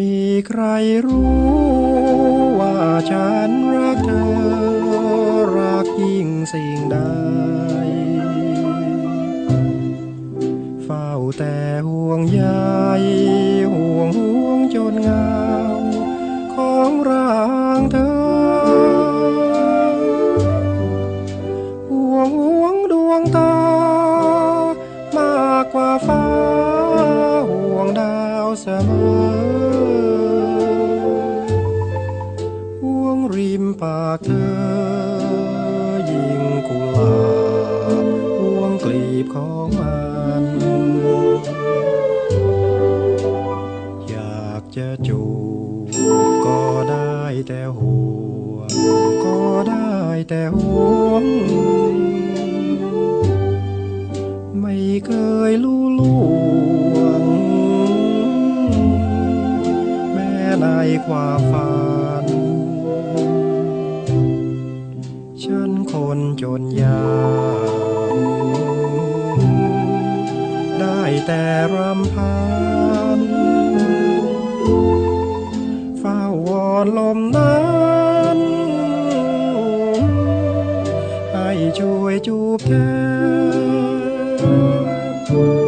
มีใครรู้ว่าฉันรักเธอ รักยิ่งสิ่งใด เฝ้าแต่ห่วงใยห่วงห่วงจนเงาของเรา งกลีบของมันอยากจะจูบก็ได้แต่ห่วงก็ได้แต่ห่วง ไม่เคยรู้ล่วง แม้ในความฝัน ฉันคนจนยา รำพันเฝ้าวอนลมนั้นให้ช่วยจูบแทน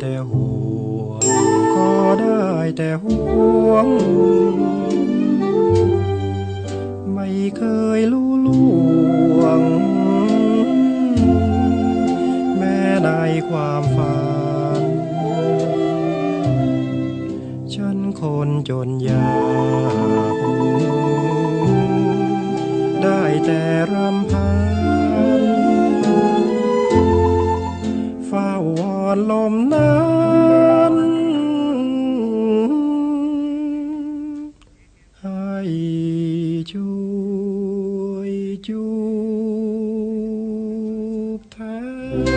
แต่ห่วงก็ได้แต่ห่วง ไม่เคยรู้ล่วง แม้ในความฝัน ฉันคนจนยากได้แต่รำพัน នំណានហើយជួយជួបថែ